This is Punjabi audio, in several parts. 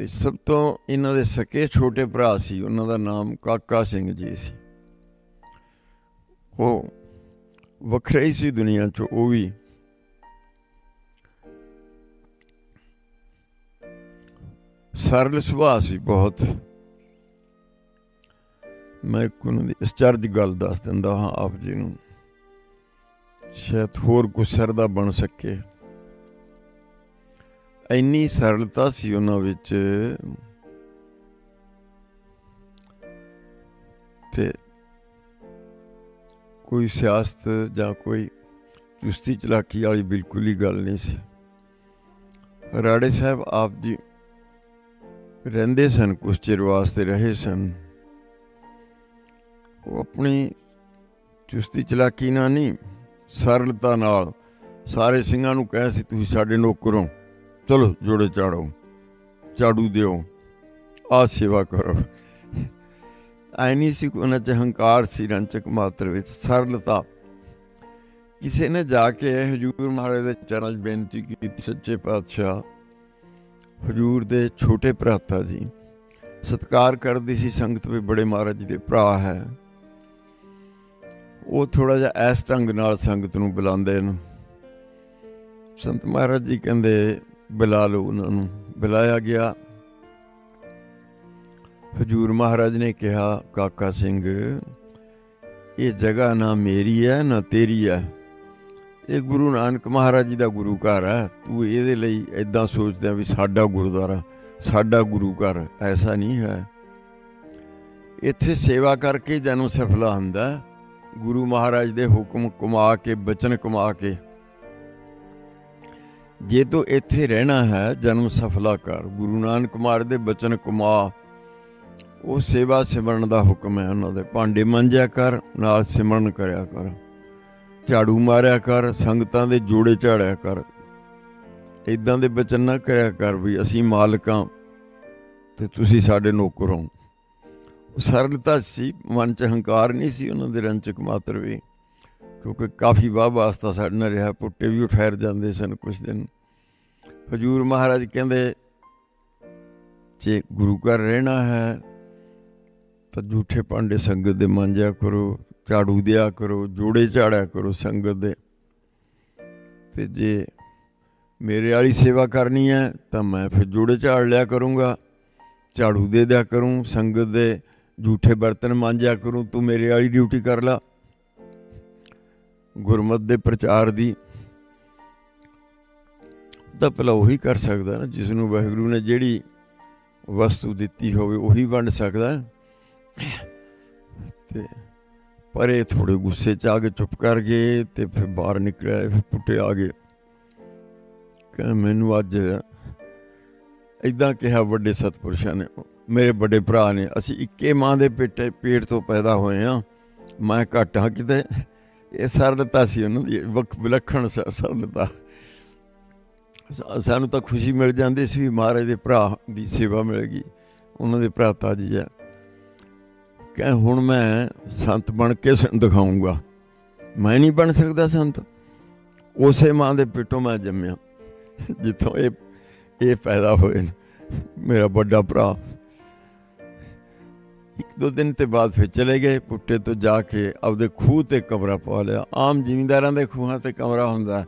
ਤੇ ਸਭ ਤੋਂ ਇਹਨਾਂ ਦੇ ਸਕੇ ਛੋਟੇ ਭਰਾ ਸੀ, ਉਹਨਾਂ ਦਾ ਨਾਮ ਕਾਕਾ ਸਿੰਘ ਜੀ ਸੀ। ਉਹ ਵੱਖਰੇ ਹੀ ਸੀ ਦੁਨੀਆ 'ਚ, ਉਹ ਵੀ ਸਰਲ ਸੁਭਾਅ ਸੀ ਬਹੁਤ। ਮੈਂ ਇੱਕ ਉਹਨਾਂ ਦੀ ਅਚਰਜ ਗੱਲ ਦੱਸ ਦਿੰਦਾ ਹਾਂ ਆਪ ਜੀ ਨੂੰ, ਸ਼ਾਇਦ ਹੋਰ ਕੁਛ ਸਰਦਾ ਬਣ ਸਕੇ। ਇੰਨੀ ਸਰਲਤਾ ਸੀ ਉਹਨਾਂ ਵਿੱਚ ਤੇ ਕੋਈ ਸਿਆਸਤ ਜਾਂ ਕੋਈ ਚੁਸਤੀ ਚਲਾਕੀ ਵਾਲੀ ਬਿਲਕੁਲ ਹੀ ਗੱਲ ਨਹੀਂ ਸੀ। ਰਾੜੇ ਸਾਹਿਬ ਆਪ ਜੀ ਰਹਿੰਦੇ ਸਨ, ਕੁਛ ਚਿਰ ਵਾਸਤੇ ਰਹੇ ਸਨ। ਉਹ ਆਪਣੀ ਚੁਸਤੀ ਚਲਾਕੀ ਨਾਲ ਨਹੀਂ, ਸਰਲਤਾ ਨਾਲ ਸਾਰੇ ਸਿੰਘਾਂ ਨੂੰ ਕਹੇ ਸੀ, ਤੁਸੀਂ ਸਾਡੇ ਨੌਕਰੋਂ ਚਲੋ ਜੋੜੇ ਚਾੜੋ, ਝਾੜੂ ਦਿਓ ਆ ਸੇਵਾ ਕਰੋ। ਐ ਨਹੀਂ ਸੀ ਉਹਨਾਂ ਚ ਹੰਕਾਰ ਸੀ, ਰੰਚਕ ਮਾਤਰ ਵਿੱਚ ਸਰਲਤਾ। ਕਿਸੇ ਨੇ ਜਾ ਕੇ ਹਜੂਰ ਮਹਾਰਾਜ ਦੇ ਚਰਨਾਂ 'ਚ ਬੇਨਤੀ ਕੀਤੀ, ਸੱਚੇ ਪਾਤਸ਼ਾਹ, ਹਜੂਰ ਦੇ ਛੋਟੇ ਭਰਾਤਾ ਜੀ, ਸਤਕਾਰ ਕਰਦੀ ਸੀ, ਸੰਗਤ ਵੀ ਬੜੇ ਮਹਾਰਾਜ ਜੀ ਦੇ ਭਰਾ ਹੈ। ਉਹ ਥੋੜਾ ਜਿਹਾ ਐਸ ਢੰਗ ਨਾਲ ਸੰਗਤ ਨੂੰ ਬੁਲਾਉਂਦੇ ਨੇ। ਸੰਤ ਮਹਾਰਾਜ ਜੀ ਕਹਿੰਦੇ ਬੁਲਾ ਲਓ ਉਹਨਾਂ ਨੂੰ। ਬੁਲਾਇਆ ਗਿਆ। ਹਜੂਰ ਮਹਾਰਾਜ ਨੇ ਕਿਹਾ, ਕਾਕਾ ਸਿੰਘ, ਇਹ ਜਗ੍ਹਾ ਨਾ ਮੇਰੀ ਹੈ ਨਾ ਤੇਰੀ ਹੈ ਇਹ ਗੁਰੂ ਨਾਨਕ ਮਹਾਰਾਜ ਜੀ ਦਾ ਗੁਰੂ ਘਰ ਹੈ ਤੂੰ ਇਹਦੇ ਲਈ ਐਦਾਂ ਸੋਚਦਾ ਵੀ ਸਾਡਾ ਗੁਰਦੁਆਰਾ, ਸਾਡਾ ਗੁਰੂ ਘਰ ਐਸਾ ਨਹੀਂ ਹੈ। ਇੱਥੇ ਸੇਵਾ ਕਰਕੇ ਜਨਮ ਸਫਲਾ ਹੁੰਦਾ। ਗੁਰੂ ਮਹਾਰਾਜ ਦੇ ਹੁਕਮ ਕਮਾ ਕੇ, ਬਚਨ ਕਮਾ ਕੇ ਜੇ ਤੂੰ ਇੱਥੇ ਰਹਿਣਾ ਹੈ, ਜਨਮ ਸਫਲਾ ਕਰ। ਗੁਰੂ ਨਾਨਕ ਮਾਰ ਦੇ ਬਚਨ ਕਮਾ ਉਹ ਸੇਵਾ ਸਿਮਰਨ ਦਾ ਹੁਕਮ ਹੈ ਉਹਨਾਂ ਦੇ। ਭਾਂਡੇ ਮੰਜਿਆ ਕਰ, ਨਾਲ ਸਿਮਰਨ ਕਰਿਆ ਕਰ। ਝਾੜੂ ਮਾਰਿਆ ਕਰ, ਸੰਗਤਾਂ ਦੇ ਜੋੜੇ ਝਾੜਿਆ ਕਰ। ਇਦਾਂ ਦੇ ਬਚਨ ਨਾ ਕਰਿਆ ਕਰ ਵੀ ਅਸੀਂ ਮਾਲਕਾਂ ਤੇ ਤੁਸੀਂ ਸਾਡੇ ਨੌਕਰ ਹੋ। ਸਰਲਤਾ ਸੀ, ਮਨ ਚ ਹੰਕਾਰ ਨਹੀਂ ਸੀ ਉਹਨਾਂ ਦੇ ਰੰਚਕ ਮਾਤਰ ਵੀ। ਕਿਉਂਕਿ ਕਾਫੀ ਵਾਹ ਵਾਸਤਾ ਸਾਡੇ ਨਾਲ ਰਿਹਾ, ਪੁੱਟੇ ਵੀ ਉਠਾਇਰ ਜਾਂਦੇ ਸਨ ਕੁਝ ਦਿਨ। ਹਜੂਰ ਮਹਾਰਾਜ ਕਹਿੰਦੇ, ਜੇ ਗੁਰੂ ਘਰ ਰਹਿਣਾ ਹੈ, ਤਾਂ ਝੂਠੇ ਭਾਂਡੇ ਸੰਗਤ ਦੇ ਮਾਂਜਿਆ ਕਰੋ, ਝਾੜੂ ਦਿਆ ਕਰੋ, ਜੋੜੇ ਝਾੜਿਆ ਕਰੋ ਸੰਗਤ ਦੇ। ਤੇ ਜੇ ਮੇਰੇ ਵਾਲੀ ਸੇਵਾ ਕਰਨੀ ਹੈ, ਤਾਂ ਮੈਂ ਫਿਰ ਜੋੜੇ ਝਾੜ ਲਿਆ ਕਰੂੰਗਾ, ਝਾੜੂ ਦੇ ਦਿਆ ਕਰੂੰ, ਸੰਗਤ ਦੇ ਝੂਠੇ ਬਰਤਨ ਮਾਂਜਿਆ ਕਰੂੰ, ਤੂੰ ਮੇਰੇ ਵਾਲੀ ਡਿਊਟੀ ਕਰ ਲਾ। ਗੁਰਮਤ ਦੇ ਪ੍ਰਚਾਰ ਦੀ, ਤਾਂ ਭਲਾ ਉਹੀ ਕਰ ਸਕਦਾ ਨਾ ਜਿਸ ਨੂੰ ਵਾਹਿਗੁਰੂ ਨੇ ਜਿਹੜੀ ਵਸਤੂ ਦਿੱਤੀ ਹੋਵੇ, ਉਹੀ ਵੰਡ ਸਕਦਾ। ਤੇ ਪਰ ਇਹ ਥੋੜੇ ਗੁੱਸੇ ਚ ਆ ਕੇ ਚੁੱਪ ਕਰ ਗਏ ਤੇ ਫਿਰ ਬਾਹਰ ਨਿਕਲਿਆ, ਫਿਰ ਪੁੱਟੇ ਆ ਗਏ। ਕਿ ਮੈਨੂੰ ਅੱਜ ਇਦਾਂ ਕਿਹਾ ਵੱਡੇ ਸਤਪੁਰਸ਼ਾਂ ਨੇ, ਮੇਰੇ ਵੱਡੇ ਭਰਾ ਨੇ, ਅਸੀਂ ਇੱਕੇ ਮਾਂ ਦੇ ਪੇਟੇ, ਪੇਟ ਤੋਂ ਪੈਦਾ ਹੋਏ ਆ, ਮੈਂ ਘੱਟ ਹਾਂ ਕਿਤੇ। ਇਹ ਸਰਲਤਾ ਸੀ ਉਹਨਾਂ ਦੀ ਵਕ ਵਿਲੱਖਣ ਸਰਲਤਾ ਸਾਨੂੰ ਤਾਂ ਖੁਸ਼ੀ ਮਿਲ ਜਾਂਦੀ ਸੀ ਵੀ ਮਹਾਰਾਜ ਦੇ ਭਰਾ ਦੀ ਸੇਵਾ ਮਿਲੇਗੀ ਉਹਨਾਂ ਦੇ ਭਰਾਤਾ ਜੀ ਆ। ਕਿ ਹੁਣ ਮੈਂ ਸੰਤ ਬਣ ਕੇ ਦਿਖਾਉਂਗਾ ਮੈਂ ਨਹੀਂ ਬਣ ਸਕਦਾ ਸੰਤ। ਉਸੇ ਮਾਂ ਦੇ ਪੇਟੋਂ ਮੈਂ ਜੰਮਿਆ। ਜਿੱਥੋਂ ਇਹ ਇਹ ਪੈਦਾ ਹੋਏ ਮੇਰਾ ਵੱਡਾ ਭਰਾ। ਦੋ ਦਿਨ ਤੇ ਬਾਅਦ ਫਿਰ ਚਲੇ ਗਏ ਪੁੱਟੇ ਤੋਂ ਜਾ ਕੇ ਆਪਦੇ ਖੂਹ ਤੇ ਕਮਰਾ ਪਾ ਲਿਆ। ਆਮ ਜ਼ਿਮੀਂਦਾਰਾਂ ਦੇ ਖੂਹਾਂ ਤੇ ਕਮਰਾ ਹੁੰਦਾ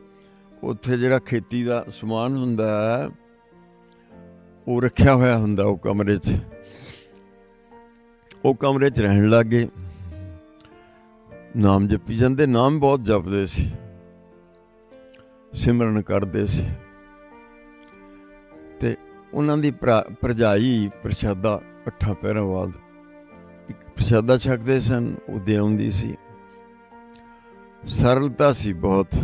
ਉੱਥੇ ਜਿਹੜਾ ਖੇਤੀ ਦਾ ਸਮਾਨ ਹੁੰਦਾ ਉਹ ਰੱਖਿਆ ਹੋਇਆ ਹੁੰਦਾ ਉਹ ਕਮਰੇ 'ਚ। ਉਹ ਕਮਰੇ 'ਚ ਰਹਿਣ ਲੱਗੇ। ਨਾਮ ਜਪੀ ਜਾਂਦੇ, ਨਾਮ ਬਹੁਤ ਜਪਦੇ ਸੀ। ਸਿਮਰਨ ਕਰਦੇ ਸੀ। ਤੇ ਉਹਨਾਂ ਦੀ ਪ੍ਰਜਾਈ ਪ੍ਰਸ਼ਾਦਾ, ਅੱਠਾਂ ਪੈਰਾਂ ਬਾਅਦ ਪ੍ਰਸ਼ਾਦਾ ਛਕਦੇ ਸਨ, ਉਹ ਦੇ ਆਉਂਦੀ ਸੀ। ਸਰਲਤਾ ਸੀ ਬਹੁਤ।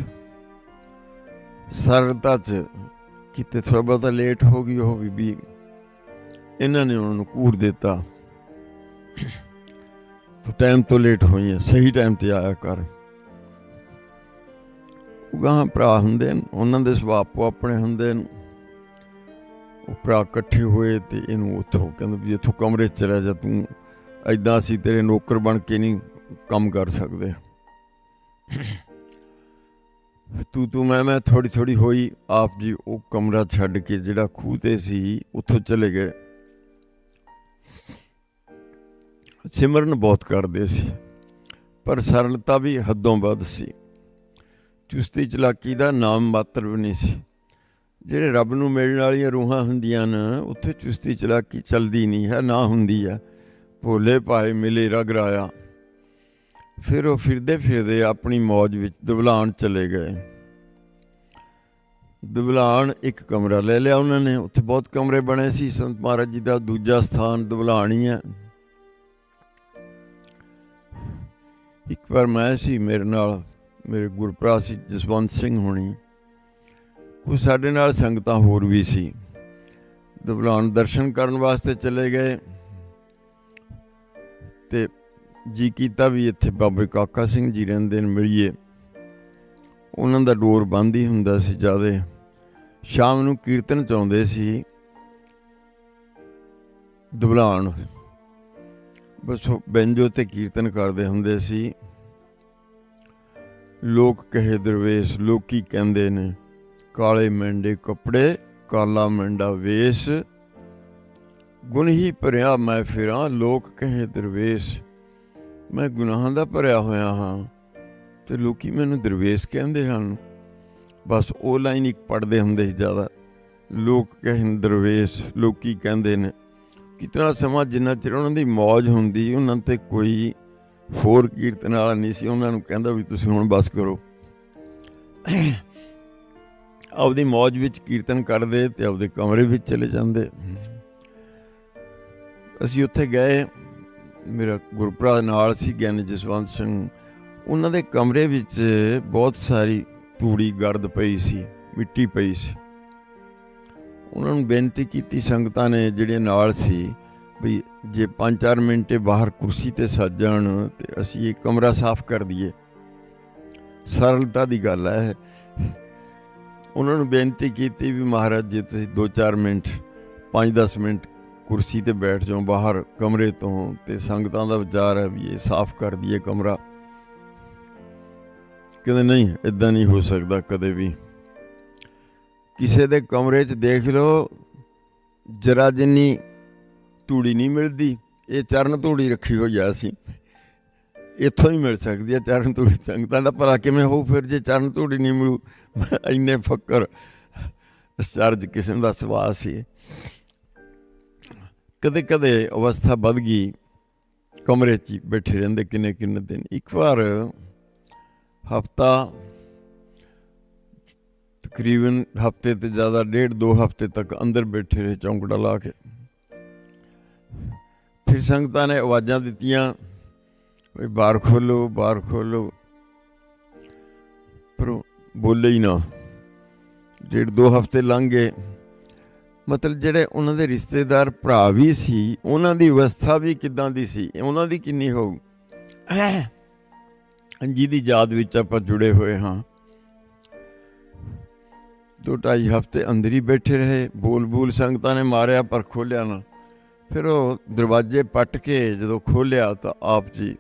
ਸਰਲਤਾ ਚ ਕਿਤੇ ਥੋੜਾ ਬਹੁਤਾ ਲੇਟ ਹੋ ਗਈ, ਉਹ ਬੀਬੀ ਇਹਨਾਂ ਨੇ ਉਹਨਾਂ ਨੂੰ ਕੂੜ ਦਿੱਤਾ। ਤੂੰ ਟਾਈਮ ਤੋਂ ਲੇਟ ਹੋਈ ਹੈ ਸਹੀ ਟਾਈਮ ਤੇ ਆਇਆ ਕਰ। ਗਾਂ ਭਰਾ ਹੁੰਦੇ ਨੇ ਉਹਨਾਂ ਦੇ ਸੁਭਾਅ ਪੋ ਆਪਣੇ ਹੁੰਦੇ ਨੇ ਉਹ ਭਰਾ ਇਕੱਠੇ ਹੋਏ ਤੇ ਇਹਨੂੰ ਉੱਥੋਂ ਕਹਿੰਦੇ ਵੀ ਇੱਥੋਂ ਕਮਰੇ 'ਚ ਚਲਾ ਜਾ, ਤੂੰ ਐਦਾਂ ਅਸੀਂ ਤੇਰੇ ਨੌਕਰ ਬਣ ਕੇ ਨਹੀਂ ਕੰਮ ਕਰ ਸਕਦੇ। ਤੂੰ ਤੂੰ ਮੈਂ ਮੈਂ ਥੋੜੀ ਥੋੜੀ ਹੋਈ ਆਪ ਜੀ ਉਹ ਕਮਰਾ ਛੱਡ ਕੇ ਜਿਹੜਾ ਖੂਹ ਤੇ ਸੀ ਉੱਥੋਂ ਚਲੇ ਗਏ। ਸਿਮਰਨ ਬਹੁਤ ਕਰਦੇ ਸੀ, ਪਰ ਸਰਲਤਾ ਵੀ ਹੱਦੋਂ ਵੱਧ ਸੀ। ਚੁਸਤੀ ਚਲਾਕੀ ਦਾ ਨਾਮ ਮਾਤਰ ਵੀ ਨਹੀਂ ਸੀ। ਜਿਹੜੇ ਰੱਬ ਨੂੰ ਮਿਲਣ ਵਾਲੀਆਂ ਰੂਹਾਂ ਹੁੰਦੀਆਂ ਨੇ, ਉੱਥੇ ਚੁਸਤੀ ਚਲਾਕੀ ਚੱਲਦੀ ਨਹੀਂ ਹੈ, ਨਾ ਹੁੰਦੀ ਆ ਭੋਲੇ ਭਾਏ ਮਿਲੇ ਰਗ ਰਾਇਆ। ਫਿਰ ਉਹ ਫਿਰਦੇ ਫਿਰਦੇ ਆਪਣੀ ਮੌਜ ਵਿੱਚ ਦੁਬਲਾਨ ਚਲੇ ਗਏ। ਦੁਬਲਾਨ ਇੱਕ ਕਮਰਾ ਲੈ ਲਿਆ ਉਹਨਾਂ ਨੇ। ਉੱਥੇ ਬਹੁਤ ਕਮਰੇ ਬਣੇ ਸੀ। ਸੰਤ ਮਹਾਰਾਜ ਜੀ ਦਾ ਦੂਜਾ ਸਥਾਨ ਦੁਬਲਾਨ ਹੀ। ਹੈ ਇੱਕ ਵਾਰ ਮੈਂ ਸੀ ਮੇਰੇ ਨਾਲ, ਮੇਰੇ ਗੁਰਪ੍ਰਾ ਸੀ ਜਸਵੰਤ ਸਿੰਘ ਹੋਣੀ। ਕੁਝ ਸਾਡੇ ਨਾਲ ਸੰਗਤਾਂ ਹੋਰ ਵੀ ਸੀ। ਦੁਬਲਾਨ ਦਰਸ਼ਨ ਕਰਨ ਵਾਸਤੇ ਚਲੇ ਗਏ। ਤੇ ਜੀ ਕੀਤਾ ਵੀ ਇੱਥੇ ਬਾਬੇ ਕਾਕਾ ਸਿੰਘ ਜੀ ਰਹਿੰਦੇ ਨੇ ਮਿਲੀਏ। ਉਹਨਾਂ ਦਾ ਡੋਰ ਬੰਦ ਹੀ ਹੁੰਦਾ ਸੀ ਜਿਆਦੇ। ਸ਼ਾਮ ਨੂੰ ਕੀਰਤਨ ਚ ਸੀ ਦੁਬਲਾਨ। ਬਸ ਉਹ ਬੈਂਜੋ ਤੇ ਕੀਰਤਨ ਕਰਦੇ ਹੁੰਦੇ ਸੀ। ਲੋਕ ਕਹੇ ਦਰਵੇਸ਼, ਲੋਕੀ ਕਹਿੰਦੇ ਨੇ, ਕਾਲੇ ਮੈਂਡੇ ਕੱਪੜੇ, ਕਾਲਾ ਮੈਂਡਾ ਵੇਸ਼ ਗੁਣ ਹੀ ਭਰਿਆ ਮੈਂ ਫਿਰਾਂ, ਲੋਕ ਕਹੇ ਦਰਵੇਸ਼। ਮੈਂ ਗੁਨਾਹਾਂ ਦਾ ਭਰਿਆ ਹੋਇਆ ਹਾਂ ਤੇ ਲੋਕੀ ਮੈਨੂੰ ਦਰਵੇਸ਼ ਕਹਿੰਦੇ ਹਨ। ਬਸ ਉਹ ਲਾਈਨ ਇੱਕ ਪੜਦੇ ਹੁੰਦੇ ਸੀ ਜ਼ਿਆਦਾ। ਲੋਕ ਕਹਿੰ ਦਰਵੇਸ਼, ਲੋਕੀ ਕਹਿੰਦੇ ਨੇ। ਕਿਤਨਾ ਸਮਾਂ ਜਿੰਨਾ ਚਿਰ ਉਹਨਾਂ ਦੀ ਮौज ਹੁੰਦੀ, ਉਹਨਾਂ ਤੇ ਕੋਈ ਹੋਰ ਕੀਰਤਨ ਵਾਲਾ ਨਹੀਂ ਸੀ। ਉਹਨਾਂ ਨੂੰ ਕਹਿੰਦਾ ਵੀ ਤੁਸੀਂ ਹੁਣ ਬਸ ਕਰੋ। ਆਪਦੀ ਮौज ਵਿੱਚ ਕੀਰਤਨ ਕਰਦੇ ਤੇ ਆਪਦੇ ਕਮਰੇ ਵਿੱਚ ਚਲੇ ਜਾਂਦੇ। ਅਸੀਂ ਉੱਥੇ ਗਏ, ਮੇਰਾ ਗੁਰਪ੍ਰਾ ਨਾਲ ਸੀ ਗਿਆਨੀ ਜਸਵੰਤ ਸਿੰਘ। ਉਹਨਾਂ ਦੇ ਕਮਰੇ ਵਿੱਚ ਬਹੁਤ ਸਾਰੀ ਧੂੜੀ ਗਰਦ ਪਈ ਸੀ, ਮਿੱਟੀ ਪਈ ਸੀ। ਉਹਨਾਂ ਨੂੰ ਬੇਨਤੀ ਕੀਤੀ ਸੰਗਤਾਂ ਨੇ ਜਿਹੜੇ ਨਾਲ ਸੀ ਵੀ ਜੇ 5-4 ਮਿੰਟੇ ਬਾਹਰ ਕੁਰਸੀ ਤੇ ਸੱਜ ਜਾਣ ਤੇ ਅਸੀਂ ਇਹ ਕਮਰਾ ਸਾਫ਼ ਕਰ ਦਈਏ। ਸਰਲਤਾ ਦੀ ਗੱਲ ਹੈ। ਉਹਨਾਂ ਨੂੰ ਬੇਨਤੀ ਕੀਤੀ ਵੀ ਮਹਾਰਾਜ, ਜੀ ਤੁਸੀਂ 2-4 ਮਿੰਟ 5-10 ਮਿੰਟ ਕੁਰਸੀ ਤੇ ਬੈਠ ਜਾਓ, ਬਾਹਰ ਕਮਰੇ ਤੋਂ ਤੇ ਸੰਗਤਾਂ ਦਾ ਵਿਚਾਰ ਹੈ ਵੀ ਇਹ ਸਾਫ਼ ਕਰ ਦਈਏ ਕਮਰਾ। ਕਹਿੰਦੇ ਨਹੀਂ ਇਦਾਂ ਨਹੀਂ ਹੋ ਸਕਦਾ ਕਦੇ ਵੀ। ਕਿਸੇ ਦੇ ਕਮਰੇ 'ਚ ਦੇਖ ਲਓ, ਜਰਾ ਜਿੰਨੀ ਧੂੜੀ ਨਹੀਂ ਮਿਲਦੀ, ਇਹ ਚਰਨ ਧੂੜੀ ਰੱਖੀ ਹੋਈ ਆ ਸੀ ਇੱਥੋਂ ਹੀ ਮਿਲ ਸਕਦੀ ਹੈ ਚਰਨ ਧੂੜੀ। ਸੰਗਤਾਂ ਦਾ ਭਲਾ ਕਿਵੇਂ ਹੋਊ ਫਿਰ ਜੇ ਚਰਨ ਧੂੜੀ ਨਹੀਂ ਮਿਲੂ? ਇੰਨੇ ਫੱਕਰ, ਸਰਜ ਕਿਸਮ ਦਾ ਸੁਭਾਅ ਸੀ ਕਦੇ ਕਦੇ ਅਵਸਥਾ ਵੱਧ ਗਈ, ਕਮਰੇ 'ਚ ਹੀ ਬੈਠੇ ਰਹਿੰਦੇ ਕਿੰਨੇ ਕਿੰਨੇ ਦਿਨ। ਇੱਕ ਵਾਰ ਹਫਤਾ, ਤਕਰੀਬਨ ਹਫ਼ਤੇ ਤੇ ਜ਼ਿਆਦਾ, ਡੇਢ ਦੋ ਹਫ਼ਤੇ ਤੱਕ ਅੰਦਰ ਬੈਠੇ ਰਹੇ ਚੌਂਕੜਾ ਲਾ ਕੇ। ਫਿਰ ਸੰਗਤਾਂ ਨੇ ਆਵਾਜ਼ਾਂ ਦਿੱਤੀਆਂ, ਵੀ ਬਾਹਰ ਖੋਲੋ ਬਾਹਰ ਖੋਲੋ ਪਰ ਬੋਲੇ ਹੀ ਨਾ। ਡੇਢ ਦੋ ਹਫ਼ਤੇ ਲੰਘ ਗਏ। ਮਤਲਬ ਜਿਹੜੇ ਉਹਨਾਂ ਦੇ ਰਿਸ਼ਤੇਦਾਰ ਭਰਾ ਵੀ ਸੀ ਉਹਨਾਂ ਦੀ ਅਵਸਥਾ ਵੀ ਕਿਦਾਂ ਦੀ ਸੀ? ਉਹਨਾਂ ਦੀ ਕਿੰਨੀ ਹੋਊ? ਜਿਹਦੀ ਯਾਦ ਵਿੱਚ ਆਪਾਂ ਜੁੜੇ ਹੋਏ ਹਾਂ। ਦੋ ਢਾਈ ਹਫ਼ਤੇ ਅੰਦਰ ਹੀ ਬੈਠੇ ਰਹੇ। ਬੋਲ ਬੋਲ ਸੰਗਤਾਂ ਨੇ ਮਾਰਿਆ ਪਰ ਖੋਲਿਆ ਨਾ। ਫਿਰ ਉਹ ਦਰਵਾਜ਼ੇ ਪੱਟ ਕੇ ਜਦੋਂ ਖੋਲਿਆ ਤਾਂ ਆਪ ਜੀ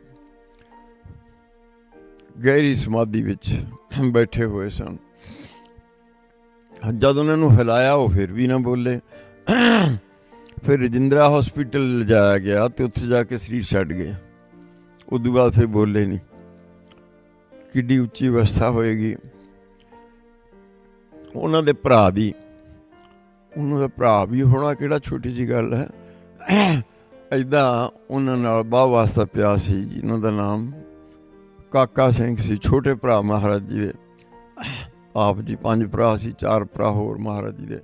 ਗਹਿਰੀ ਸਮਾਧੀ ਵਿੱਚ ਬੈਠੇ ਹੋਏ ਸਨ। ਜਦ ਉਹਨਾਂ ਨੂੰ ਹਿਲਾਇਆ ਉਹ ਫਿਰ ਵੀ ਨਾ ਬੋਲੇ। ਫਿਰ ਰਜਿੰਦਰਾ ਹਸਪੀਟਲ ਲਿਜਾਇਆ ਗਿਆ ਤੇ ਉੱਥੇ ਜਾ ਕੇ ਸਰੀਰ ਛੱਡ ਗਏ। ਉਦੋਂ ਬਾਅਦ ਫਿਰ ਬੋਲੇ ਨਹੀਂ ਕਿੱਡੀ ਉੱਚੀ ਅਵਸਥਾ ਹੋਏਗੀ। ਉਹਨਾਂ ਦੇ ਭਰਾ ਦੀ, ਉਹਨਾਂ ਦਾ ਭਰਾ ਵੀ ਹੋਣਾ ਕਿਹੜਾ ਛੋਟੀ ਜੀ ਗੱਲ ਹੈ। ਐਦਾਂ ਉਹਨਾਂ ਨਾਲ ਬਾਹ ਵਾਸਤਾ ਪਿਆ ਸੀ ਜਿਨ੍ਹਾਂ ਦਾ ਨਾਮ ਕਾਕਾ ਸਿੰਘ ਸੀ, ਛੋਟੇ ਭਰਾ ਮਹਾਰਾਜ ਜੀ ਦੇ। ਆਪ ਜੀ ਪੰਜ ਭਰਾ ਸੀ ਚਾਰ ਭਰਾ ਹੋਰ ਮਹਾਰਾਜ ਜੀ ਦੇ।